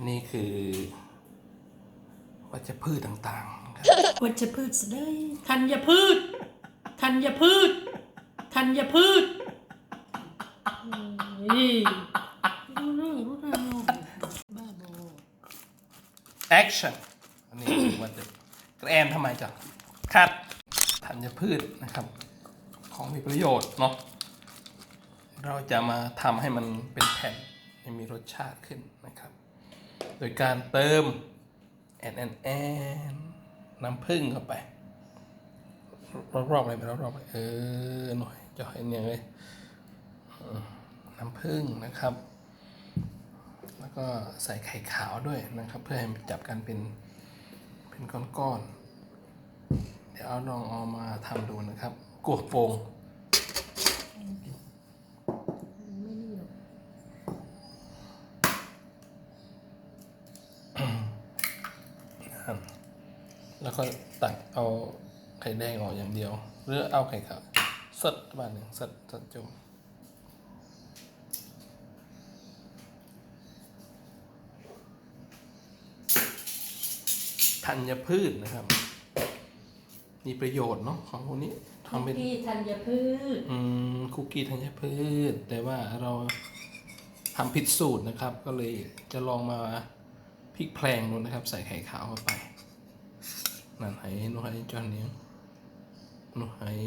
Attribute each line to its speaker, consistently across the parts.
Speaker 1: อันนี้คือวัชพืชต่างๆนะครับ
Speaker 2: วัชพืชสะได้ธัญพืชธัญพืชธัญพืชนี่รู้เรื่องรู้ราวบ้าบอ
Speaker 1: action อันนี้คือว่าจะแกรนทำไมจ๊ะคัดธัญพืชนะครับ ของมีประโยชน์เนาะเราจะมาทำให้มันเป็นแผ่นให้มีรสชาติขึ้นนะครับ โดยการเติมแอนแอนแอนน้ำผึ้งเข้าไป รอบๆเลยไปรอบๆเลยเออหน่อยจะให้เนี่ยเลยน้ำผึ้งนะครับ แล้วก็ใส่ไข่ขาวด้วยนะครับ เพื่อให้มันจับกันเป็นเป็นก้อนๆเดี๋ยวเอาลองเอามาทำดูนะครับกวกโปง
Speaker 2: ไม่นี่หรอก
Speaker 1: แล้วก็ ตักเอาไข่แดงออกอย่างเดียว หรือเอาไข่ขาวสดบ้านหนึ่งสดสดจุ่มธัญพืชนะครับ มีประโยชน์เนาะของพวกนี้ทำเป็น
Speaker 2: พี่ธัญพืช
Speaker 1: อืมคุกกี้ธัญพืช แต่ว่าเราทำผิดสูตรนะครับ ก็เลยจะลองมาพลิกแพลงดูนะครับ ใส่ไข่ขาวเข้าไป ណាហើយនោះហើយចុះនាងនោះហើយ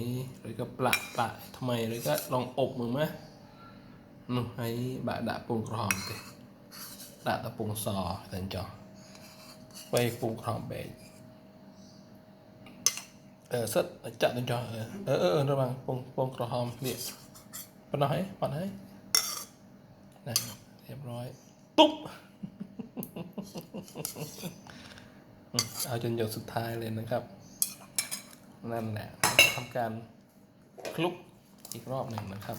Speaker 1: ឬក៏ប្លាក់បាក់ថ្មីឬក៏ឡងអប់មើលមកនោះហើយបាក់ដាក់ពងក្រហមទេដាក់តពងសតែចុះពេលពងក្រហមបែកអឺសិតចាក់ទៅចុះអឺអឺរបស់ពងពងក្រហមនេះប៉ុណ្ណោះហីប៉ុណ្ណោះហីណារៀបរយទុប เออเออเออระวังปงปงกระหอมเนี่ยปนน้อยปนน้อยนั่นเรียบร้อยตุ๊บอืมเอาจนหยดสุดท้ายเลยนะครับ นั่นแหละทำการคลุกอีกรอบหนึ่งนะครับ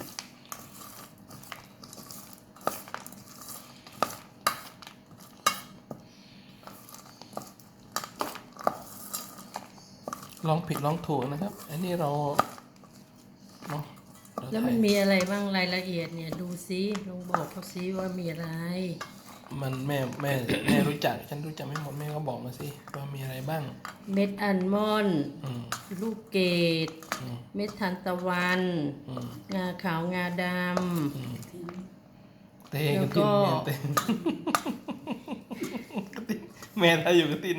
Speaker 1: ลองผิดลองถูกนะครับ อันนี้เราเนาะเรา
Speaker 2: แล้วมัน
Speaker 1: ถ่าย
Speaker 2: มีอะไรบ้างรายละเอียดเนี่ย ดูซิลองบอกเขาซิว่ามีอะไร
Speaker 1: มันแม่แม่แม่รู้จัก ฉันรู้จักไม่หมดแม่ก็บอกมาสิว่ามีอะไรบ้าง
Speaker 2: เม็ดอัลมอนด์
Speaker 1: อืม
Speaker 2: ลูกเกด
Speaker 1: อืม
Speaker 2: เม็ดทานตะวัน
Speaker 1: อืม
Speaker 2: งาขาวงาด
Speaker 1: อืมเต้
Speaker 2: แล้
Speaker 1: กระ
Speaker 2: วก็
Speaker 1: ตินแม่เต้กระตินแม่ถ้าอยู่กระติน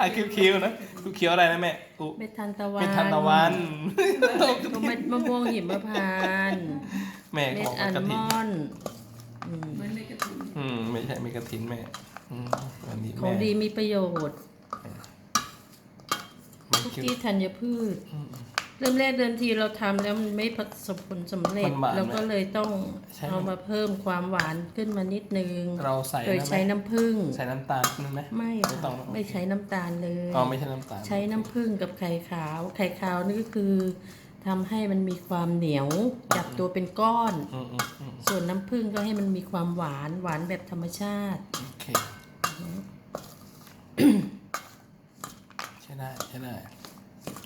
Speaker 1: อะคิ้วๆนะเคี้ยวๆอะไรนะแม่อุำ
Speaker 2: เม็ดทานตะวัน
Speaker 1: เป็นทันตะวัน
Speaker 2: ก็เม็ดมะม่วงหิมพานต์
Speaker 1: แม่ก็
Speaker 2: เม็
Speaker 1: บ
Speaker 2: ด
Speaker 1: อก
Speaker 2: อั
Speaker 1: ว่าก
Speaker 2: ล
Speaker 1: ระ
Speaker 2: ม
Speaker 1: ติน
Speaker 2: อนด์อืม
Speaker 1: อืม ไม่ใช่ไม่กระตินแม่อืมวันนี้
Speaker 2: ของ
Speaker 1: แม่
Speaker 2: ดีมีประโยชน์
Speaker 1: มัน
Speaker 2: คุก
Speaker 1: คิ้ว
Speaker 2: กี้ธัญพืช
Speaker 1: อืม
Speaker 2: เริ่มแรกเดินทีเราทำแล้วมันไม่ประสบผลสำเร็จ
Speaker 1: มันหวานไหม
Speaker 2: เราก็เลยต้อง
Speaker 1: ใช่ไหม
Speaker 2: เอามาเพิ่มความหวานขึ้นมานิดนึง
Speaker 1: เราใส่
Speaker 2: โดย
Speaker 1: นะ
Speaker 2: ใช้
Speaker 1: แม่
Speaker 2: น้ำผึ้ง
Speaker 1: ใส่น้ำตาลนึงไหม
Speaker 2: ไม่
Speaker 1: ไม่
Speaker 2: ค่ะ
Speaker 1: ต้อง
Speaker 2: ไม่ใช้น้ำตาลเลย
Speaker 1: อ๋อไม่ใช่น้ำตาล
Speaker 2: ใช้น้ำผึ้งกับไข่ขาว ไข่ขาวนี่ก็คือ ทำให้มันมีความเหนียวจับตัวเป็นก้อน
Speaker 1: อืมอืมอืม
Speaker 2: ส่วนน้ำผึ้งก็ให้มันมีความหวานหวานแบบธรรมชาติ
Speaker 1: โอเคใช่ได้ใช่ได้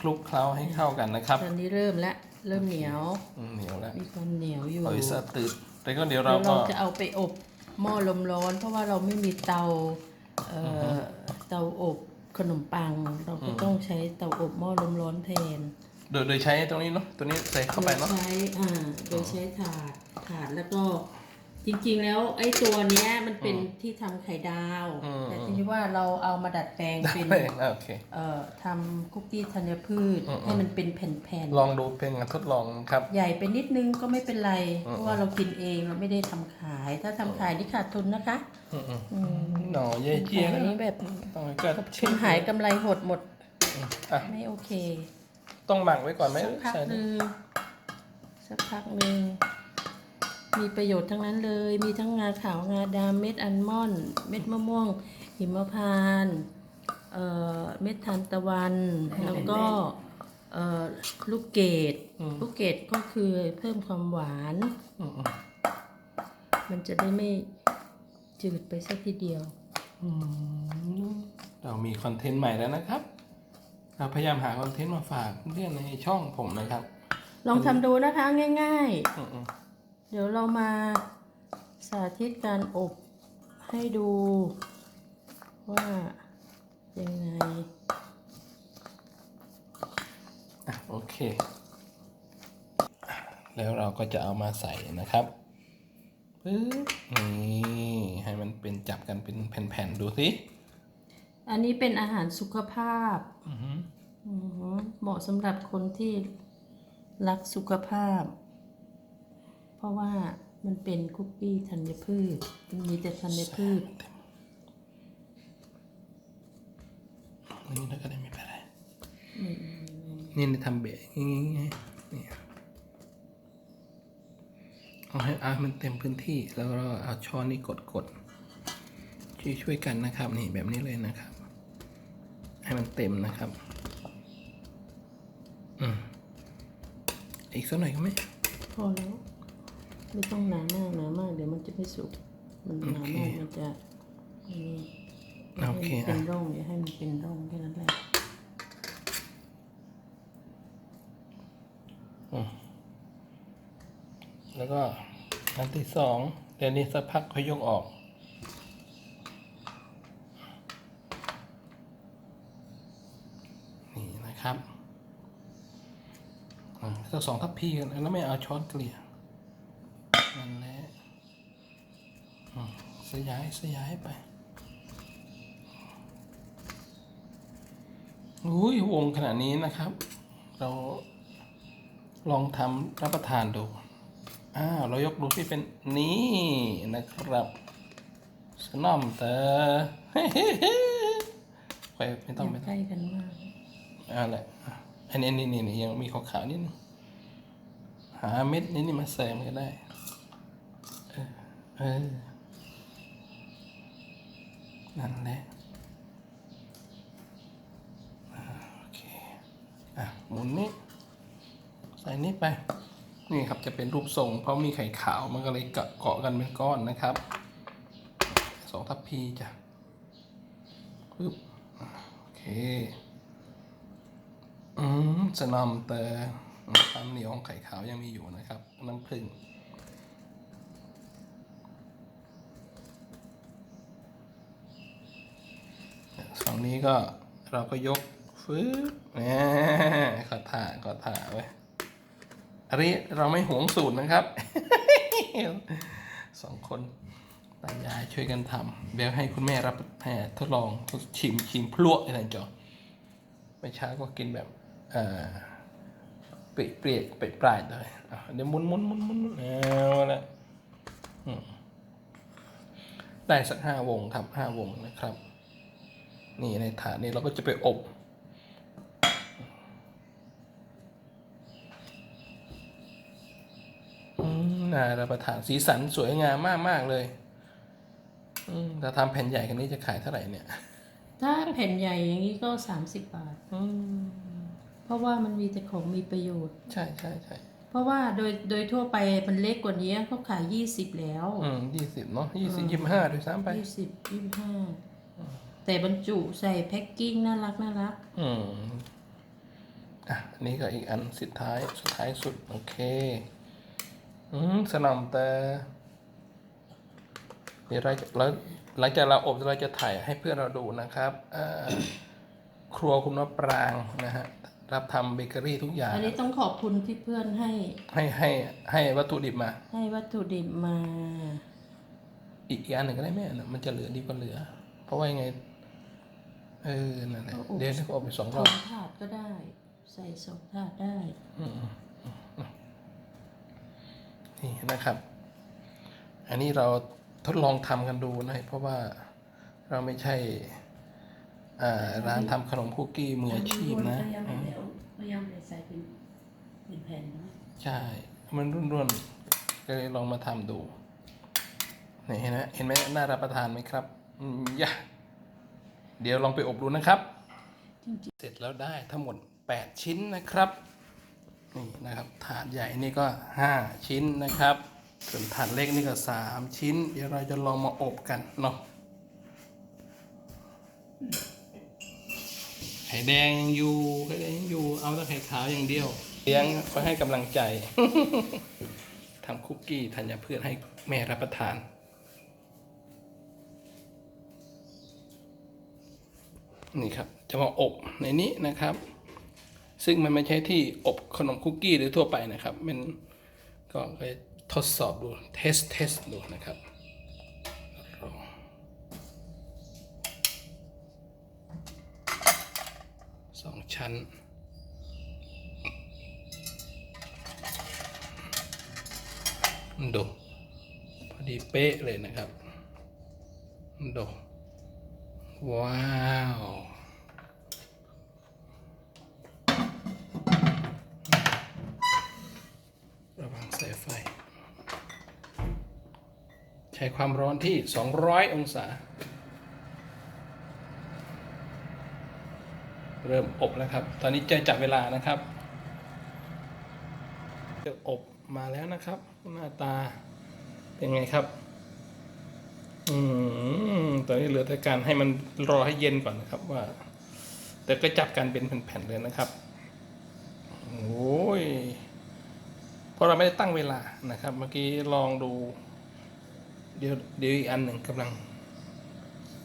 Speaker 1: คลุกเคล้าให้เข้ากันนะครับ
Speaker 2: ตอนนี้เริ่มแล้วเริ่มเหนียว
Speaker 1: อืมเหนียวแล้ว
Speaker 2: มีความเหนียวอยู่
Speaker 1: ปล่อยสะตืดแต่ก็เดี๋ยว
Speaker 2: เรา
Speaker 1: เราก็
Speaker 2: เราจะเอาไปอบหม้อลมร้อน เพราะว่าเราไม่มีเตาเอ่ออเตาอบขนมปัง เราก็ต้องใช้เตาอบหม้อลมร้อนแทน
Speaker 1: โดยโดยใช้ตรงนี้เนาะตัวนี้ใส่เข้าไป
Speaker 2: โดย
Speaker 1: เนาะ
Speaker 2: ใช้อ่าโดยใช้ถาดถาดแล้วก็จริงๆ แล้วไอ้ตัวเนี้ยมันเป็นที่ทำไข่ดาวแต่ทีนี้ว่าเราเอามาดัดแปลง
Speaker 1: ได้
Speaker 2: เป็น
Speaker 1: โอเค
Speaker 2: เอ่อทำคุกกี้ธัญพืชให้มันเป็นแผ่น
Speaker 1: ลองดูเป็นการทดลองครับ
Speaker 2: ๆ ใหญ่ไปนิดนึงก็ไม่เป็นไรเพราะว่าเรากินเองเราไม่ได้ทำขาย ถ้าทำขายนี่ขาดทุนนะคะ
Speaker 1: อืมอืม
Speaker 2: อืม
Speaker 1: หน่อเย่เจี๊ย
Speaker 2: อันนี้แบบ
Speaker 1: ต้องให้เกิด
Speaker 2: คุณหายกำไรหดหมด
Speaker 1: อะ
Speaker 2: ไม่โอเค
Speaker 1: ต้องหมักไว้ก่อนไหม
Speaker 2: สักพัก
Speaker 1: ใช่
Speaker 2: หนึ่งสักพักหนึ่งมีประโยชน์ทั้งนั้นเลย มีทั้งงาขาวงาดำเม็ดอัลมอนด์เม็ดมะม่วง หิมพานต์เอ่อเม็ดทานตะวัน แล้วก็เอ่อลูกเกดลูกเกดก็คือเพิ่มความหวาน
Speaker 1: อืมอืม
Speaker 2: มันจะได้ไม่จืดไปสักทีเดียว
Speaker 1: อืมเรามีคอนเทนต์ใหม่แล้วนะครับเรา พยายามหาคอนเทนต์มาฝากเพื่อนๆในช่องผมนะครับ
Speaker 2: ลองทำดูนะคะง่าย
Speaker 1: อืมอืม
Speaker 2: ๆเดี๋ยวเรามาสาธิตการอบให้ดู ว่ายังไง
Speaker 1: อะโอเค แล้วเราก็จะเอามาใส่นะครับปึ๊บนี่ให้มันเป็นจับกันเป็นแผ่นๆ ดูสิ
Speaker 2: อันนี้เป็นอาหารสุขภาพ
Speaker 1: อือหือ
Speaker 2: อือหือเหมาะสำหรับคนที่รักสุขภาพ เพราะว่ามันเป็นคุกกี้ธัญพืชมันมีแต่ธัญพืช
Speaker 1: นี่แล้วก็ได้ไม่เป็นไรนี่นี่ทำเบะงี้ๆนี่เอาให้เอาให้มันเต็มพื้นที่แล้วก็เอาช้อนนี่กดกดช่วยช่วยกันนะครับ นี่แบบนี้เลยนะครับ ให้มันเต็มนะครับอืมอีกสักหน่อยก็ไหม
Speaker 2: พอแล้ว ไม่ต้องหนามากหนามากเดี๋ยวมันจะไม่สุก มันหนามากมันจะนี่
Speaker 1: โอเค
Speaker 2: ให้มันเป็
Speaker 1: อะ
Speaker 2: นร่องอย่าให้มันเป็นร่องแค่นั้นแหละ
Speaker 1: แล้วก็อันที่สองเดี๋ยวนี้สักพักค่อยยกออก นะครับอ่าสักสองทัพพีกันแล้วไม่เอาช้อนเกลี่ยนั่นแหละสยายสยายไปอุ้ยวงขนาดนี้นะครับ เราลองทำรับประทานดูอ้าวเรายกดูที่เป็นนี่นะครับสนอมเตอไปไม่ต้องไม่ต้
Speaker 3: Dạ.
Speaker 2: ใก
Speaker 1: อง
Speaker 2: ล้กันมาก
Speaker 1: เอาแหละอันนี้นี่นี่ยังมีขาวๆนิดนึงหาเม็ดนี้นี่มาเสริมก็ได้เออนั่นแหละอ่าโอเคอะหมุนนี้ใส่นี้ไป นี่ครับจะเป็นรูปทรง เพราะมีไข่ขาวมันก็เลยเกาะกันเป็นก้อนนะครับสองทัพพีจ้ะปึ๊บโอเค อืมสนอมแต่ความเหนียวของไข่ขาวยังมีอยู่นะครับ น้ำผึ้งฝั่งนี้ก็เราก็ยกฟื้บแหมขอถ่าขอถ่าไว้อันนี้เราไม่หวงสูตรนะครับสองคนตายายช่วยกันทำเดี๋ยวให้คุณแม่รับให้ทดลองทดชิมชิมพลวกอะไรจอไม่ช้าก็กินแบบ เออเปรียเปรียเปรียปลายเลยเดี๋ยวหมุนหมุนหมุนหมุนเอาละอืมได้สักห้าวงครับห้าวงนะครับ นี่ในถาดนี้เราก็จะไปอบอ่ารับประทานสีสันสวยงามมากมากเลยถ้าทำแผ่นใหญ่กันนี้จะขายเท่าไหร่เนี่ย
Speaker 2: ถ้าแผ่นใหญ่อย่างนี้ก็30บาท
Speaker 1: อืม
Speaker 2: เพราะว่ามันมีแต่ของมีประโยชน์
Speaker 1: ใช่ใช่ใช่
Speaker 2: เพราะว่าโดยโดยทั่วไปมันเล็กกว่านี้เขาขาย20แล้ว
Speaker 1: อืมยี่สิบเนาะยี่สิบยี่สิบห้าด้วยซ้ำไป
Speaker 2: 20 25แต่บรรจุใส่แพ็กกิ้งน่ารักน่ารัก
Speaker 1: อืมอะอันนี้ก็อีกอันสุดท้ายสุดท้ายสุด โอเค อืมสนอมแต่เดี๋ยวเราจะแล้วหลังจากเราอบเราจะถ่ายให้เพื่อนเราดูนะครับอ่าครัวคุณมะปรางนะฮะ รับทำเบเกอรี่ทุกอย่าง
Speaker 2: อันนี้ต้องขอบคุณที่เพื่อนให้
Speaker 1: ให้ให้ให้วัตถุดิบมา
Speaker 2: ให้วัตถุดิบมา
Speaker 1: อีกอันหนึ่งก็ได้ไหมนะมันจะเหลือดีกว่าเหลือ เพราะว่ายังไง เออนั่นแหละ
Speaker 2: เอาอบ
Speaker 1: เดี๋ยวจะอบไปสอง
Speaker 2: ส
Speaker 1: ร
Speaker 2: อ
Speaker 1: อบ
Speaker 2: งถาดก็ได้ ใส่สองถาดได้
Speaker 1: นี่นะครับ อันนี้เราทดลองทำกันดูนะเพราะว่าเราไม่ใช่อ่า ร้านทำขนมคุกกี้มืออาชีพนะ
Speaker 2: พยายาม
Speaker 1: อืม
Speaker 2: พยายามใส่เป็นเป็นแผ่นนะ
Speaker 1: ใช่ มันรุ่นๆก็เลยลองมาทำดูนี่เห็นไหมเห็นไหมน่ารับประทานไหมครับอืมยะเดี๋ยวลองไปอบดูนะครับเสร็จแล้วได้ทั้งหมด 8 ชิ้นนะครับนี่นะครับถาดใหญ่นี่ก็ 5 ชิ้นนะครับ ส่วนถาดเล็กนี่ก็ 3 ชิ้น เดี๋ยวเราจะลองมาอบกันเนาะ ข่แดงยังอยู่ไข่แดงยังอยู่เอาแต่ไข่ขาวอย่างเดียว เลี้ยงคอให้กำลังใจทำคุกกี้ธัญพืชให้แม่รับประทาน นี่ครับ จะมาอบในนี้นะครับ ซึ่งมันไม่ใช่ที่อบขนมคุกกี้หรือทั่วไปนะครับ มันก็ไปทดสอบดูเทสเทสดูนะครับ ชั้นดูพอดีเป๊ะเลยนะครับดูว้าวระวังสายไฟ ใช้ความร้อนที่ 200 องศา เริ่มอบแล้วครับ ตอนนี้จะจับเวลานะครับจะอบมาแล้วนะครับ หน้าตาเป็นไงครับ อืมตอนนี้เหลือแต่การให้มันรอให้เย็นก่อนนะครับว่า แต่ก็จับกันเป็นแผ่นๆเลยนะครับโอ้ยเพราะเราไม่ได้ตั้งเวลานะครับ เมื่อกี้ลองดู เดี๋ยวเดี๋ยวอีกอันหนึ่งกำลัง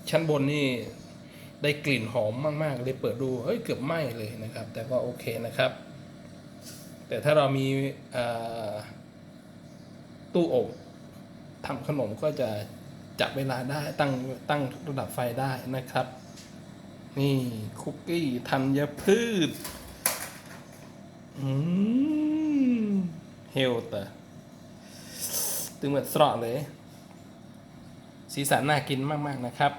Speaker 1: ชั้นบนนี่ ได้กลิ่นหอมมากๆ เลยเปิดดูเฮ้ยเกือบไหม้เลยนะครับ แต่ก็โอเคนะครับ แต่ถ้าเรามีตู้อบทำขนมก็จะจับเวลาได้ตั้งตั้งระดับไฟได้นะครับ นี่คุกกี้ธัญพืชอืมเฮลต์ตึงเหมือนสระเลย สีสันน่ากินมาก ๆ นะครับ